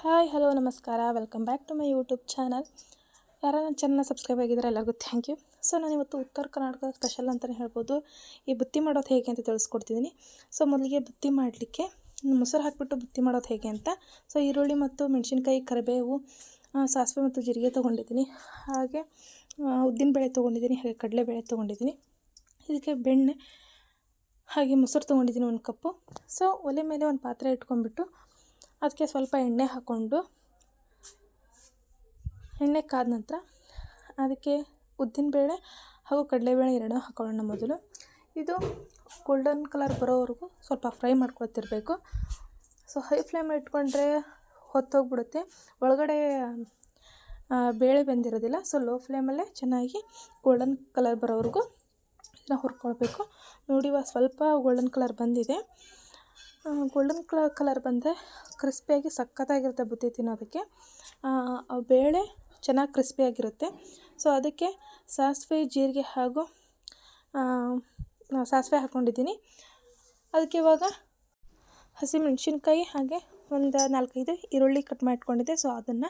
Hi, hello, ನಮಸ್ಕಾರ. Welcome back to my YouTube channel ಯಾರನ್ನ ಚೆನ್ನಾಗಿ ಸಬ್ಸ್ಕ್ರೈಬ್ ಆಗಿದ್ದಾರೆ ಎಲ್ಲರಿಗೂ ಥ್ಯಾಂಕ್ ಯು ಸೊ ನಾನು ಇವತ್ತು ಉತ್ತರ ಕರ್ನಾಟಕ ಸ್ಪೆಷಲ್ ಅಂತಲೇ ಹೇಳ್ಬೋದು. ಈ ಬುತ್ತಿ ಮಾಡೋದು ಹೇಗೆ ಅಂತ ತಿಳಿಸ್ಕೊಡ್ತಿದ್ದೀನಿ ಸೊ ಮೊದಲಿಗೆ ಬುತ್ತಿ ಮಾಡಲಿಕ್ಕೆ ಮೊಸರು ಹಾಕಿಬಿಟ್ಟು ಬುತ್ತಿ ಮಾಡೋದು ಹೇಗೆ ಅಂತ. ಸೊ ಈರುಳ್ಳಿ ಮತ್ತು ಮೆಣಸಿನ್ಕಾಯಿ, ಕರಿಬೇವು ಸಾಸಿವೆ ಮತ್ತು ಜೀರಿಗೆ ತೊಗೊಂಡಿದ್ದೀನಿ. ಹಾಗೆ ಉದ್ದಿನಬೇಳೆ ತೊಗೊಂಡಿದ್ದೀನಿ, ಹಾಗೆ ಕಡಲೆಬೇಳೆ ತೊಗೊಂಡಿದ್ದೀನಿ. ಇದಕ್ಕೆ ಬೆಣ್ಣೆ, ಹಾಗೆ ಮೊಸರು ತೊಗೊಂಡಿದ್ದೀನಿ ಒಂದು ಕಪ್ಪು. ಸೊ ಒಲೆ ಮೇಲೆ ಒಂದು ಪಾತ್ರೆ ಇಟ್ಕೊಂಡ್ಬಿಟ್ಟು ಅದಕ್ಕೆ ಸ್ವಲ್ಪ ಎಣ್ಣೆ ಹಾಕ್ಕೊಂಡು, ಎಣ್ಣೆ ಕಾದ ನಂತರ ಅದಕ್ಕೆ ಉದ್ದಿನಬೇಳೆ ಹಾಗೂ ಕಡಲೆಬೇಳೆ ಎರಡೂ ಹಾಕೊಳ್ಳೋಣ ಮೊದಲು. ಇದು ಗೋಲ್ಡನ್ ಕಲರ್ ಬರೋವರೆಗೂ ಸ್ವಲ್ಪ ಫ್ರೈ ಮಾಡ್ಕೊತಿರ್ಬೇಕು ಸೊ ಹೈ ಫ್ಲೇಮ್ ಇಟ್ಕೊಂಡ್ರೆ ಹೊತ್ತೋಗ್ಬಿಡುತ್ತೆ. ಒಳಗಡೆ ಬೇಳೆ ಬೆಂದಿರೋದಿಲ್ಲ. ಸೊ ಲೋ ಫ್ಲೇಮಲ್ಲೇ ಚೆನ್ನಾಗಿ ಗೋಲ್ಡನ್ ಕಲರ್ ಬರೋವರೆಗೂ ಇದನ್ನು ಹುರ್ಕೊಳ್ಬೇಕು. ನೋಡಿ ಇವಾಗ ಸ್ವಲ್ಪ ಗೋಲ್ಡನ್ ಕಲರ್ ಬಂದಿದೆ. ಗೋಲ್ಡನ್ ಕಲರ್ ಕಲರ್ ಬಂದರೆ ಕ್ರಿಸ್ಪಿಯಾಗಿ ಸಖತ್ತಾಗಿರುತ್ತೆ ಬುತ್ತಿ ತಿನ್ನೋದಕ್ಕೆ. ಬೇಳೆ ಚೆನ್ನಾಗಿ ಕ್ರಿಸ್ಪಿಯಾಗಿರುತ್ತೆ ಸೊ ಅದಕ್ಕೆ ಸಾಸಿವೆ, ಜೀರಿಗೆ ಹಾಗೂ ಸಾಸಿವೆ ಹಾಕ್ಕೊಂಡಿದ್ದೀನಿ ಅದಕ್ಕೆ ಇವಾಗ ಹಸಿಮೆಣ್ಸಿನ್ಕಾಯಿ ಹಾಗೆ ಒಂದು ನಾಲ್ಕೈದು ಈರುಳ್ಳಿ ಕಟ್ ಮಾಡಿಟ್ಕೊಂಡಿದ್ದೆ ಸೊ ಅದನ್ನು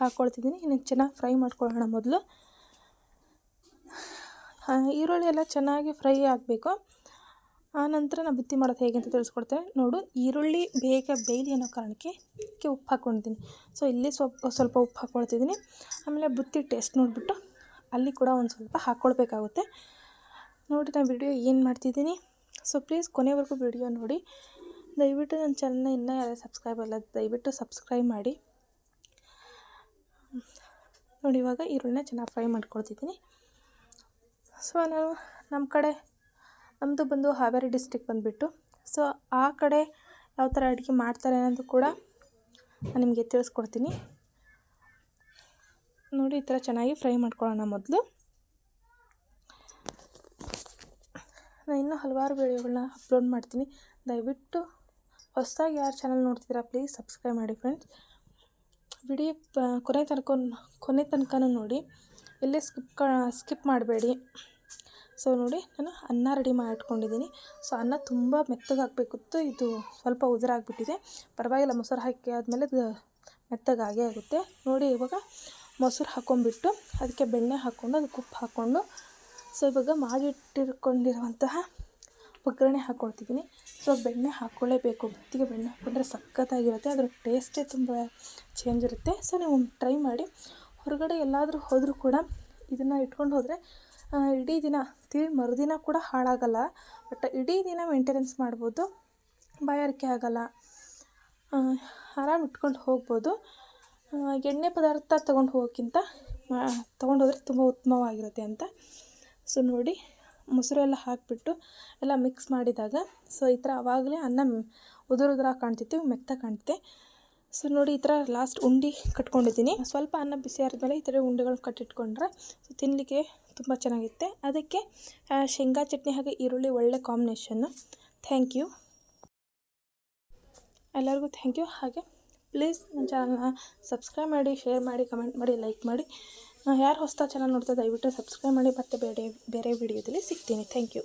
ಹಾಕ್ಕೊಳ್ತಿದ್ದೀನಿ ಇನ್ನು ಚೆನ್ನಾಗಿ ಫ್ರೈ ಮಾಡ್ಕೊಳ್ಳೋಣ ಮೊದಲು. ಈರುಳ್ಳಿ ಎಲ್ಲ ಚೆನ್ನಾಗಿ ಫ್ರೈ ಆಗಬೇಕು. ಆನಂತರ ನಾನು ಬುತ್ತಿ ಮಾಡೋದು ಹೇಗೆ ಅಂತ ತಿಳಿಸ್ಕೊಡ್ತೇನೆ ನೋಡು, ಈರುಳ್ಳಿ, ಬೇಗ ಬೇಯಲಿ ಅನ್ನೋ ಕಾರಣಕ್ಕೆ ಇದಕ್ಕೆ ಉಪ್ಪು ಹಾಕ್ಕೊಂಡಿದ್ದೀನಿ. ಸೊ ಇಲ್ಲಿ ಸ್ವಲ್ಪ ಸ್ವಲ್ಪ ಉಪ್ಪು ಹಾಕ್ಕೊಳ್ತಿದ್ದೀನಿ. ಆಮೇಲೆ ಬುತ್ತಿ ಟೇಸ್ಟ್ ನೋಡಿಬಿಟ್ಟು ಅಲ್ಲಿ ಕೂಡ ಒಂದು ಸ್ವಲ್ಪ ಹಾಕ್ಕೊಳ್ಬೇಕಾಗುತ್ತೆ ನೋಡಿ ನಾನು ವಿಡಿಯೋ ಏನು ಮಾಡ್ತಿದ್ದೀನಿ. ಸೊ ಪ್ಲೀಸ್ ಕೊನೆವರೆಗೂ ವಿಡಿಯೋ ನೋಡಿ. ದಯವಿಟ್ಟು ನನ್ನ ಚಾನಲ್ನ ಇನ್ನೂ ಯಾರು ಸಬ್ಸ್ಕ್ರೈಬ್ ಅಲ್ಲ, ದಯವಿಟ್ಟು ಸಬ್ಸ್ಕ್ರೈಬ್ ಮಾಡಿ. ನೋಡಿ, ಇವಾಗ ಈರುಳ್ಳಿನ ಚೆನ್ನಾಗಿ ಫ್ರೈ ಮಾಡ್ಕೊಳ್ತಿದ್ದೀನಿ. ಸೊ ನಾನು ನಮ್ಮ ಕಡೆ ನಮ್ಮದು ಬಂದು ಹಾವೇರಿ ಡಿಸ್ಟಿಕ್ ಬಂದುಬಿಟ್ಟು. ಸೊ ಆ ಕಡೆ ಯಾವ ಥರ ಅಡುಗೆ ಮಾಡ್ತಾರೆ ಅನ್ನೋದು ಕೂಡ ನಾನು ನಿಮಗೆ ತಿಳಿಸ್ಕೊಡ್ತೀನಿ. ನೋಡಿ, ಈ ಥರ ಚೆನ್ನಾಗಿ ಫ್ರೈ ಮಾಡ್ಕೊಳ್ಳೋಣ ಮೊದಲು. ನಾನು ಇನ್ನೂ ಹಲವಾರು ವಿಡಿಯೋಗಳನ್ನ ಅಪ್ಲೋಡ್ ಮಾಡ್ತೀನಿ. ದಯವಿಟ್ಟು ಹೊಸದಾಗಿ ಯಾರು ಚಾನಲ್ ನೋಡ್ತಿದ್ದೀರಾ ಪ್ಲೀಸ್ ಸಬ್ಸ್ಕ್ರೈಬ್ ಮಾಡಿ ಫ್ರೆಂಡ್ಸ್ ವಿಡಿಯೋ ಕೊನೆ ತನಕ, ಕೊನೆ ತನಕನೂ ನೋಡಿ. ಎಲ್ಲೇ ಸ್ಕಿಪ್ ಸ್ಕಿಪ್ ಮಾಡಬೇಡಿ. ಸೊ ನೋಡಿ, ನಾನು ಅನ್ನ ರೆಡಿ ಮಾಡಿಟ್ಕೊಂಡಿದ್ದೀನಿ. ಸೊ ಅನ್ನ ತುಂಬ ಮೆತ್ತಗಾಗಬೇಕಿತ್ತು ಇದು ಸ್ವಲ್ಪ ಉದುರಾಗ್ಬಿಟ್ಟಿದೆ ಪರವಾಗಿಲ್ಲ, ಮೊಸರು ಹಾಕಿ ಆದಮೇಲೆ ಅದು ಮೆತ್ತಗಾಗೇ ಆಗುತ್ತೆ. ನೋಡಿ, ಇವಾಗ ಮೊಸರು ಹಾಕೊಂಡ್ಬಿಟ್ಟು ಅದಕ್ಕೆ ಬೆಣ್ಣೆ ಹಾಕ್ಕೊಂಡು, ಅದಕ್ಕೆ ಉಪ್ಪು ಹಾಕ್ಕೊಂಡು, ಸೊ ಇವಾಗ ಮಾಡಿಟ್ಟಿರ್ಕೊಂಡಿರುವಂತಹ ಒಗ್ಗರಣೆ ಹಾಕ್ಕೊಳ್ತಿದ್ದೀನಿ ಸೊ ಬೆಣ್ಣೆ ಹಾಕ್ಕೊಳ್ಳೇಬೇಕು ಬುತ್ತಿಗೆ ಬೆಣ್ಣೆ ಹಾಕ್ಕೊಂಡ್ರೆ ಸಖತ್ತಾಗಿರುತ್ತೆ. ಅದರ ಟೇಸ್ಟೇ ತುಂಬ ಚೇಂಜ್ ಇರುತ್ತೆ. ಸೊ ನೀವು ಟ್ರೈ ಮಾಡಿ. ಹೊರಗಡೆ ಎಲ್ಲಾದರೂ ಹೋದರೂ ಕೂಡ ಇದನ್ನು ಇಟ್ಕೊಂಡು ಹೋದರೆ ಇಡೀ ದಿನ, ತಿಳಿ ಮರುದಿನ ಕೂಡ ಹಾಳಾಗಲ್ಲ. ಬಟ್ ಇಡೀ ದಿನ ಮೇಂಟೆನೆನ್ಸ್ ಮಾಡ್ಬೋದು. ಬಾಯಾರಿಕೆ ಆಗಲ್ಲ. ಆರಾಮ್ ಇಟ್ಕೊಂಡು ಹೋಗ್ಬೋದು. ಎಣ್ಣೆ ಪದಾರ್ಥ ತೊಗೊಂಡು ಹೋಗೋಕ್ಕಿಂತ ತೊಗೊಂಡು ಹೋದರೆ ತುಂಬ ಉತ್ತಮವಾಗಿರುತ್ತೆ ಅಂತ. ಸೊ, ನೋಡಿ ಮೊಸರು ಎಲ್ಲ ಹಾಕಿಬಿಟ್ಟು ಎಲ್ಲ ಮಿಕ್ಸ್ ಮಾಡಿದಾಗ, ಸೊ, ಈ ಥರ ಆವಾಗಲೇ ಅನ್ನ ಉದುರು ಉದುರಾಗಿ ಕಾಣ್ತಿತ್ತು ಮೆತ್ತ ಕಾಣುತ್ತೆ ಸೊ ನೋಡಿ ಈ ಥರ ಲಾಸ್ಟ್ ಉಂಡೆ ಕಟ್ಕೊಂಡಿದ್ದೀನಿ. ಸ್ವಲ್ಪ ಅನ್ನ ಬಿಸಿ ಆದಮೇಲೆ ಈ ಥರ ಉಂಡೆಗಳು ಕಟ್ಟಿಟ್ಕೊಂಡ್ರೆ ಸೊ ತಿನ್ನಲಿಕ್ಕೆ ತುಂಬ ಚೆನ್ನಾಗಿರುತ್ತೆ. ಅದಕ್ಕೆ ಶೇಂಗಾ ಚಟ್ನಿ ಹಾಗೆ ಈರುಳ್ಳಿ ಒಳ್ಳೆ ಕಾಂಬಿನೇಷನ್ನು ಥ್ಯಾಂಕ್ ಯು ಎಲ್ಲರಿಗೂ ಥ್ಯಾಂಕ್ ಯು ಹಾಗೆ ಪ್ಲೀಸ್ ನನ್ನ ಚಾನಲ್ನ ಸಬ್ಸ್ಕ್ರೈಬ್ ಮಾಡಿ ಶೇರ್ ಮಾಡಿ ಕಮೆಂಟ್ ಮಾಡಿ ಲೈಕ್ ಮಾಡಿ. ಯಾರು ಹೊಸ್ತಾ ಚಾನಲ್ ನೋಡ್ತಾ ದಯವಿಟ್ಟು ಸಬ್ಸ್ಕ್ರೈಬ್ ಮಾಡಿ. ಮತ್ತೆ ಬೇರೆ ಬೇರೆ ವಿಡಿಯೋದಲ್ಲಿ ಸಿಗ್ತೀನಿ. Thank you